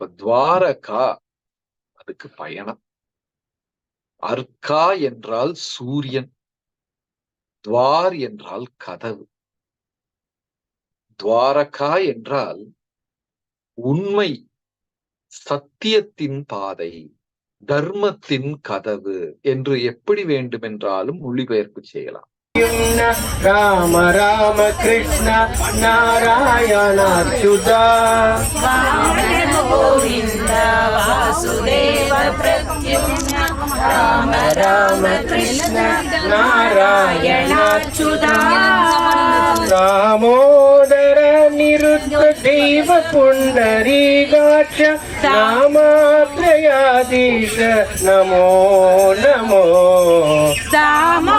இப்ப துவாரகா அதுக்கு பயணம். அர்க்கா என்றால் சூரியன். துவார் என்றால் கதவு. துவாரகா என்றால் உண்மை சத்தியத்தின் பாதை தர்மத்தின் கதவு என்று எப்படி வேண்டுமென்றாலும் மொழிபெயர்ப்பு செய்யலாம். రామ రామ కృష్ణ నారాయణాచ్యుత గోవింద వాసుదేవ ప్రత్యుమ్న రామ రామ కృష్ణ నారాయణాచ్యుత రామోదర నిరుద్ధ దైవ పుండరీగాక్ష నామాత్రయాధీశ నమో నమో. రామో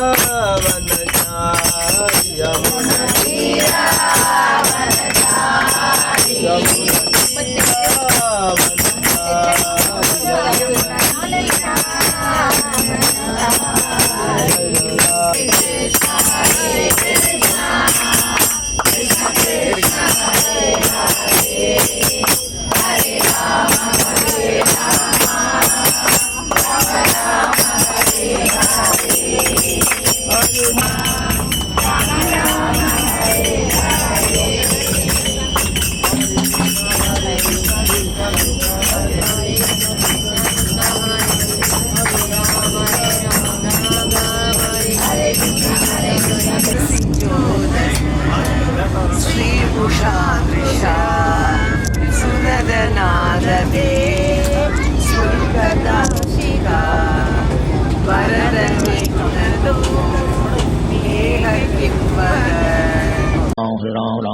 love.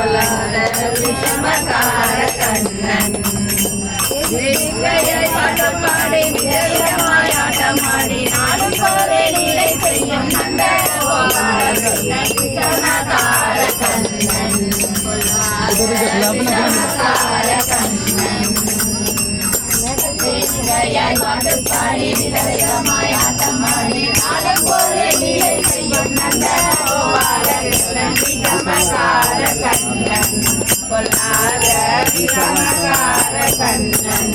பொல்லாத விஷமகார கண்ணன் பாட்டப்பாடி விதவிதமாய் ஆட்டமாடி நாளும் போதே நிலை செய்யும் நந்த விஷமகார கண்ணன் விஷமகார கண்ணன் விதவிதமாய் ஆட்டமாடி நாளும் நிலை செய்யும் நந்த விஷமகார பொல்லாத விஷமகார கண்ணன்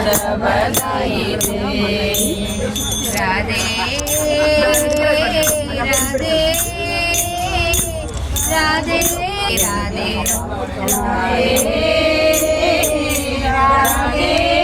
बधाई दे राधे राधे राधे राधे राधे राधे।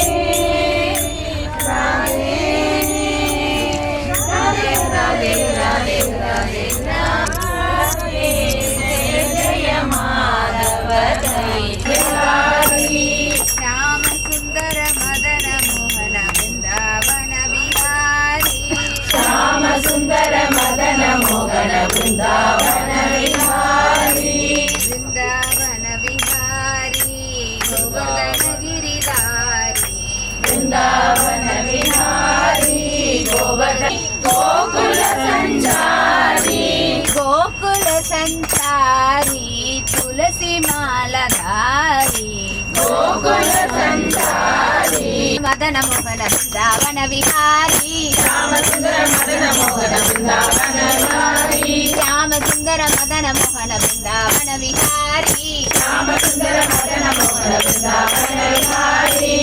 సంచారి గోకుల సంచారి మదన మోహన బృందావన విహారి రామసుందర మదన మోహన బృందావన విహారి రామసుందర మదన మోహన బృందావన విహారి రామసుందర మదన మోహన Brindavana Vihari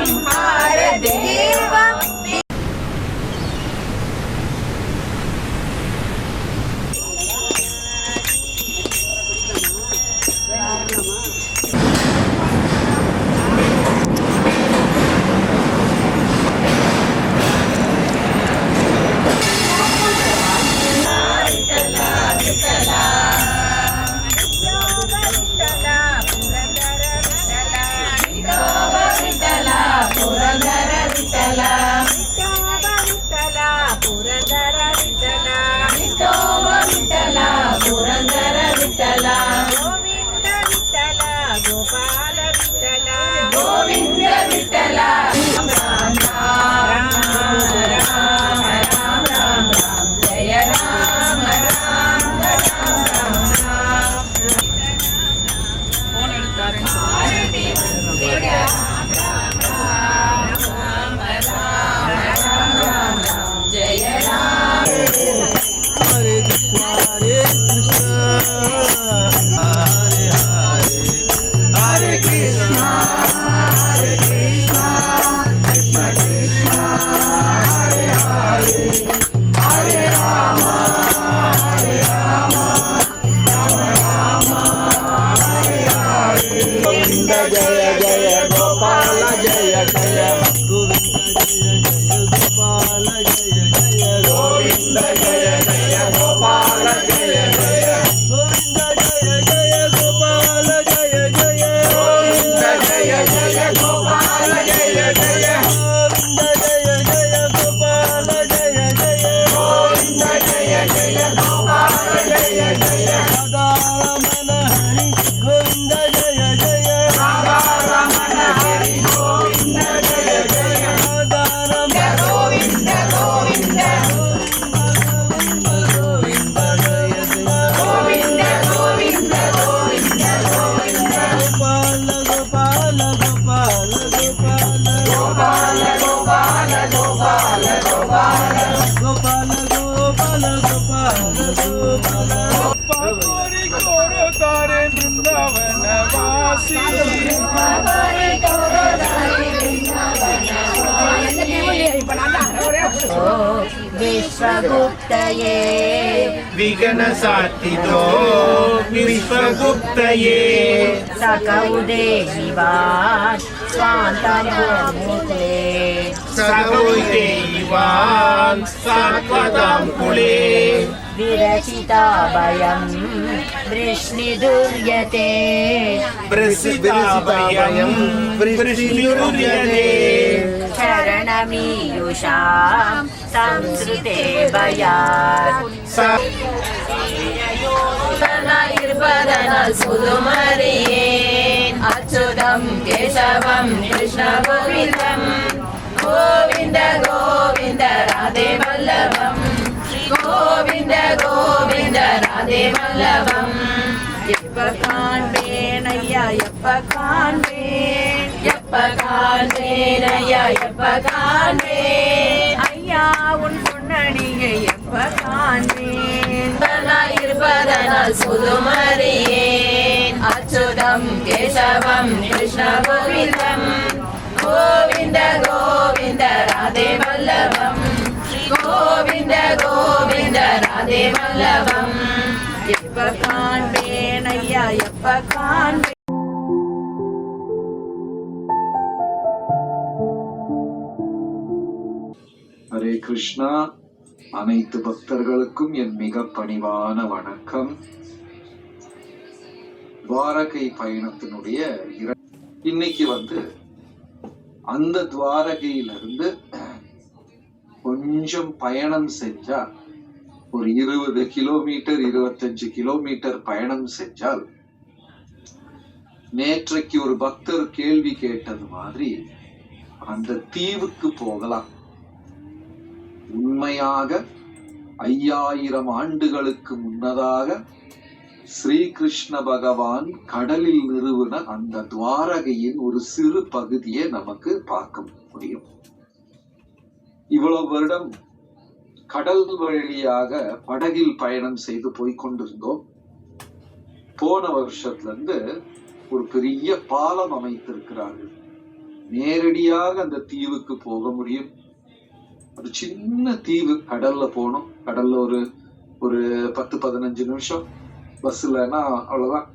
I am Hare तारे वृंदावन वासी विश्वगुप्त विघ्न साथितो विश्वगुप्त सकौदे शिवा स्वान्तमूर्ते सकौदे सगौदेवान् सात्वतां कुले विरचिता वयं वृष्णिदुर्यते प्रसिद्धाभयं वृष्टिर्यते चरणमीयुषां संसृते भयात् निर्बदनसुदुमरियेन् अच्युतं केशवं கோவிந்த கோவிந்த ராதே வல்லபம் ஸ்ரீ கோவிந்த கோவிந்த ராதே வல்லபம் எப்ப காண்பேன் ஐயா எப்ப காண்பேன் எப்ப காண்பேன் ஐயா எப்ப காண்பேன் ஐயா உன் பொன்னணியை எப்ப காண்பேன் இருப்பதனால் சுதுமறியேன் அச்சுதம் கேசவம் கிருஷ்ண கோவிந்தம் கோவிந்த கோவிந்த ராதே வல்லபம். கோவிந்த கோவிந்த ராதே வல்லபம். எப்ப காண்பேன் ஐயா எப்ப காண்பேன் ஹரே கிருஷ்ணா. அனைத்து பக்தர்களுக்கும் என் மிக பணிவான வணக்கம். துவாரகை பயணத்தினுடைய இன்னைக்கு வந்து அந்த துவாரகையிலிருந்து கொஞ்சம் பயணம் செஞ்சா ஒரு இருபது கிலோமீட்டர் இருபத்தஞ்சு கிலோமீட்டர் பயணம் செஞ்சால் நேற்றைக்கு ஒரு பக்தர் கேள்வி கேட்டது மாதிரி அந்த தீவுக்கு போகலாம். உண்மையாக ஐயாயிரம் ஆண்டுகளுக்கு முன்னதாக ஸ்ரீகிருஷ்ண பகவான் கடலில் நிறுவன அந்த துவாரகையின் ஒரு சிறு பகுதியை நமக்கு பார்க்க முடியும். இவ்வளவு வருடம் கடல் வழியாக படகில் பயணம் செய்து போய்கொண்டிருந்தோம் போன வருஷத்துல இருந்து ஒரு பெரிய பாலம் அமைத்திருக்கிறார்கள். நேரடியாக அந்த தீவுக்கு போக முடியும். ஒரு சின்ன தீவு கடல்ல போனோம். கடல்ல ஒரு ஒரு பத்து பதினஞ்சு நிமிஷம். பஸ்லன்னா அவ்வளவுதான்.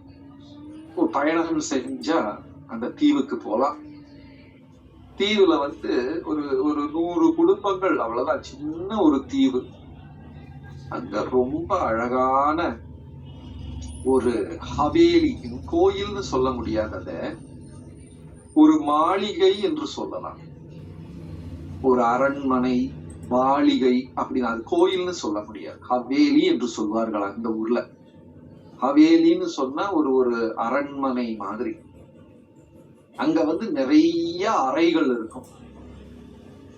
ஒரு பயணம் செஞ்சா அந்த தீவுக்கு போகலாம் தீவுல வந்து ஒரு ஒரு நூறு குடும்பங்கள் அவ்வளவுதான். சின்ன ஒரு தீவு. அங்க ரொம்ப அழகான ஒரு ஹவேலி கோயில்னு சொல்ல முடியாதத ஒரு மாளிகை என்று சொல்லலாம். ஒரு அரண்மனை மாளிகை அப்படின்னு அது கோயில்னு சொல்ல முடியாது. ஹவேலி என்று சொல்வார்கள் அந்த ஊர்ல. ஹவேலின்னு சொன்னா ஒரு ஒரு அரண்மனை மாதிரி. அங்க வந்து நிறைய அறைகள் இருக்கும்.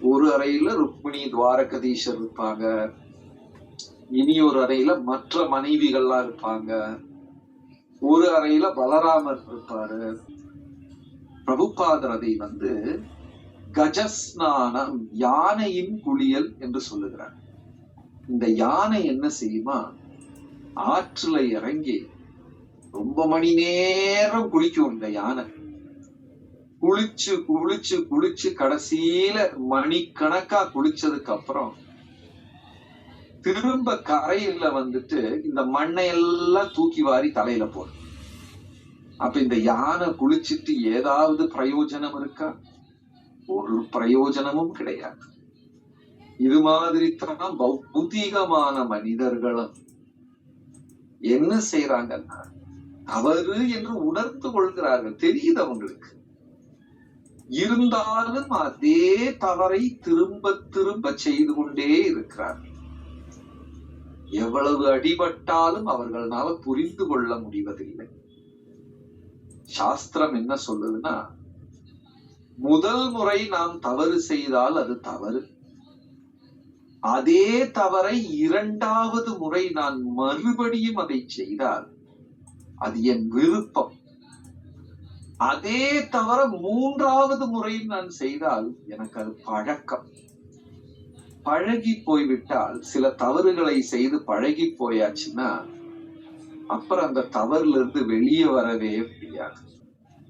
ஒரு அறையில ருக்மிணி துவாரகதீஷர் இருப்பாங்க. இனி ஒரு அறையில மற்ற மனைவிகள்லாம் இருப்பாங்க. ஒரு அறையில பலராமர் இருப்பாரு. பிரபுபாதர் அதை வந்து கஜஸ்நானம் யானையின் குளியல் என்று சொல்லுகிறார். இந்த யானை என்ன செய்யுமா ஆற்றுல இறங்கி ரொம்ப மணி நேரம் குளிக்கும் இந்த யானை. குளிச்சு குளிச்சு குளிச்சு கடைசியில மணிக்கணக்கா குளிச்சதுக்கு அப்புறம் திரும்ப கரையில வந்துட்டு இந்த மண்ணை எல்லாம் தூக்கி வாரி தலையில போடும் அப்ப இந்த யானை குளிச்சுட்டு ஏதாவது பிரயோஜனம் இருக்கா? ஒரு பிரயோஜனமும் கிடையாது. இது மாதிரி தான் பௌத்திகமான மனிதர்களும் என்ன செய்யறாங்கன்னா அவரு என்று உணர்ந்து கொள்கிறார்கள். தெரியுது அவங்களுக்கு இருந்தாலும் அதே தவறை திரும்ப திரும்ப செய்து கொண்டே இருக்கிறார்கள் எவ்வளவு அடிபட்டாலும் அவர்களால புரிந்து கொள்ள முடிவதில்லை. சாஸ்திரம் என்ன சொல்லுதுன்னா முதல் முறை நாம் தவறு செய்தால் அது தவறு. அதே தவறை இரண்டாவது முறை நான் மறுபடியும் அதை செய்தால் அது என் விருப்பம். அதே தவிர மூன்றாவது முறை நான் செய்தால் எனக்கு அது பழக்கம். பழகி போய்விட்டால் சில தவறுகளை செய்து பழகி போயாச்சுன்னா அப்புறம் அந்த தவறுல இருந்து வெளியே வரவே முடியாது.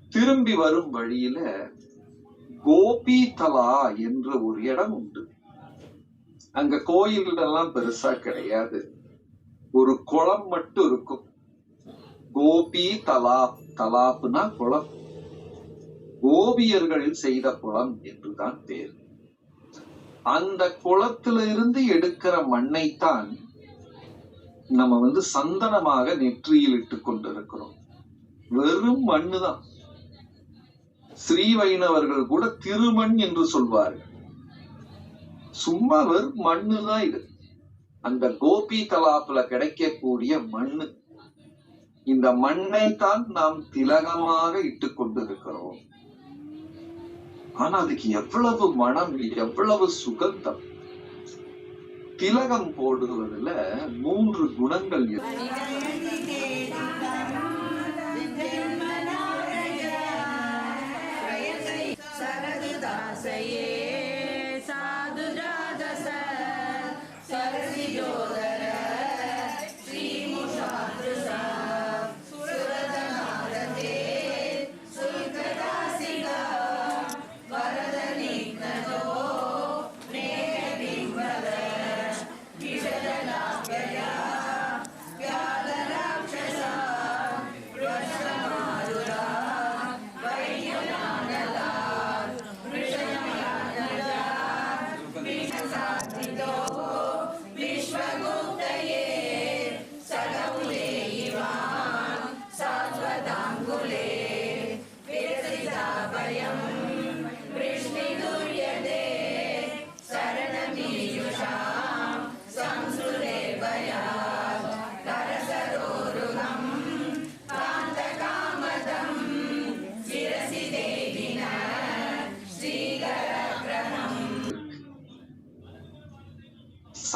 திரும்பி வரும் வழியில கோபி தலா என்ற ஒரு இடம் உண்டு. அங்க கோயில்கள் எல்லாம் பெருசா கிடையாது. ஒரு குளம் மட்டும் இருக்கும். கோபி தலாப் தலாப்னா குளம். கோபியர்கள் செய்த குளம் என்றுதான் பேர். அந்த குளத்துல இருந்து எடுக்கிற மண்ணைத்தான் நம்ம வந்து சந்தனமாக நெற்றியில் இட்டு கொண்டிருக்கிறோம். வெறும் மண்ணுதான். ஸ்ரீ வைணவர்கள் கூட திருமண் என்று சொல்வார்கள். சும்மா வெறும் மண்ணுதான் இது. அந்த கோபி தலாப்புல கிடைக்கக்கூடிய மண்ணு. இந்த மண்ணை தான் நாம் திலகமாக இட்டு கொண்டிருக்கிறோம். ஆனா அதுக்கு எவ்வளவு மனம் எவ்வளவு சுகந்தம்? திலகம் போடுவதுல மூன்று குணங்கள் இருக்கு.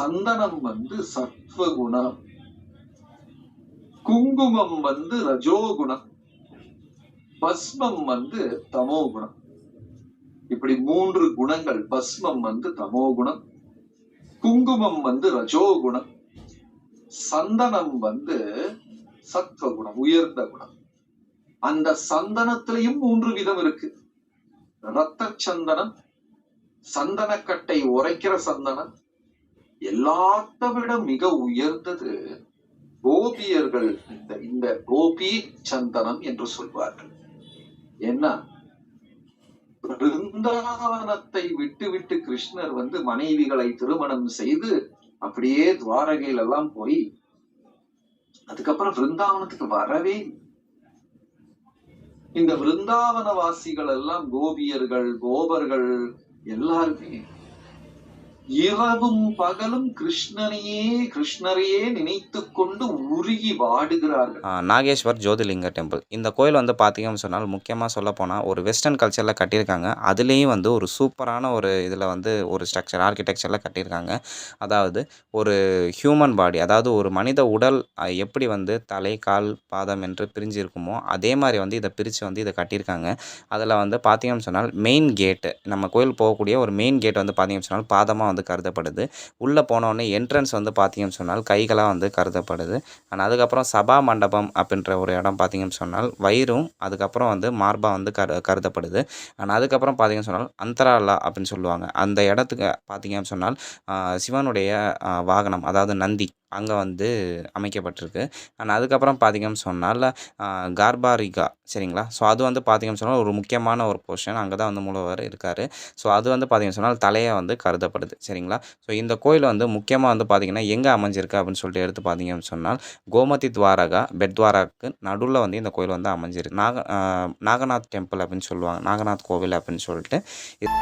சந்தனம் வந்து சத்வ குணம் குங்குமம் வந்து ரஜோகுணம். பஸ்மம் வந்து தமோகுணம். இப்படி மூன்று குணங்கள் பஸ்மம் வந்து தமோகுணம் குங்குமம் வந்து ரஜோகுணம் சந்தனம் வந்து சத்வ குணம் உயர்ந்த குணம். அந்த சந்தனத்திலையும் மூன்று விதம் இருக்கு. ரத்த சந்தனம் சந்தனக்கட்டை உரைக்கிற சந்தனம் எல்லாத்த விட மிக உயர்ந்தது கோபியர்கள் இந்த இந்த கோபி சந்தனம் என்று சொல்வார்கள். என்ன? பிருந்தாவனத்தை விட்டு விட்டு கிருஷ்ணர் வந்து மனைவிகளை திருமணம் செய்து அப்படியே துவாரகையில எல்லாம் போய் அதுக்கப்புறம் பிருந்தாவனத்துக்கு வரவே இந்த பிருந்தாவன வாசிகள் எல்லாம் கோபியர்கள் கோபர்கள் எல்லாருமே இரவும் பகலும் கிருஷ்ணனையே கிருஷ்ணரையே நினைத்து கொண்டு உருகி வாடுகிறார்கள். நாகேஸ்வர் ஜோதிலிங்க டெம்பிள். இந்த கோயில் வந்து பார்த்தீங்கன்னு சொன்னால் முக்கியமாக சொல்லப்போனால் ஒரு வெஸ்டர்ன் கல்ச்சரில் கட்டியிருக்காங்க. அதுலேயும் வந்து ஒரு சூப்பரான ஒரு இதில் வந்து ஒரு ஸ்ட்ரக்சர் ஆர்கிடெக்சரில் கட்டியிருக்காங்க. அதாவது ஒரு ஹியூமன் பாடி அதாவது ஒரு மனித உடல் எப்படி வந்து தலை கால் பாதம் என்று பிரிஞ்சு இருக்குமோ அதே மாதிரி வந்து இதை பிரித்து வந்து இதை கட்டியிருக்காங்க. அதில் வந்து பார்த்தீங்கன்னு சொன்னால் மெயின் கேட்டு நம்ம கோயில் போகக்கூடிய ஒரு மெயின் கேட் வந்து பார்த்தீங்கன்னு சொன்னால் பாதமாக வந்து கருதப்படுது. உள்ளே போனோடனே என்ட்ரன்ஸ் வந்து பார்த்தீங்கன்னு சொன்னால் கைகளாக வந்து கருதப்படுது. அண்ட் அதுக்கப்புறம் சபா மண்டபம் அப்படின்ற ஒரு இடம் பார்த்தீங்கன்னு சொன்னால் வயிறும் அதுக்கப்புறம் வந்து மார்பா வந்து கரு கருதப்படுது. அண்ட் அதுக்கப்புறம் பார்த்தீங்கன்னு சொன்னால் அந்தராலா அப்படின்னு சொல்லுவாங்க. அந்த இடத்துக்கு பார்த்தீங்கன்னு சொன்னால் சிவனுடைய வாகனம் அதாவது நந்தி. அங்கே வந்து அமைக்கப்பட்டிருக்கு. அண்ட் அதுக்கப்புறம் பார்த்தீங்கன்னு சொன்னால் கார்பாரிகா சரிங்களா? ஸோ அது வந்து பார்த்தீங்கன்னு சொன்னால் ஒரு முக்கியமான ஒரு போர்ஷன் அங்கே தான் வந்து மூலவர் இருக்கார். ஸோ அது வந்து பார்த்தீங்கன்னு சொன்னால் தலையை வந்து கருதப்படுது சரிங்களா? ஸோ இந்த கோயில் வந்து முக்கியமாக வந்து பார்த்தீங்கன்னா எங்கே அமைஞ்சிருக்கு அப்படின்னு சொல்லிட்டு எடுத்து பார்த்தீங்கன்னு சொன்னால் கோமதி துவாரகா பெட் துவாராக்கு நடுவில் வந்து இந்த கோயில் வந்து அமைஞ்சிருக்கு. நாக நாகநாத் டெம்பிள் அப்படின்னு சொல்லுவாங்க நாகநாத் கோவில் அப்படின்னு சொல்லிட்டு. இது-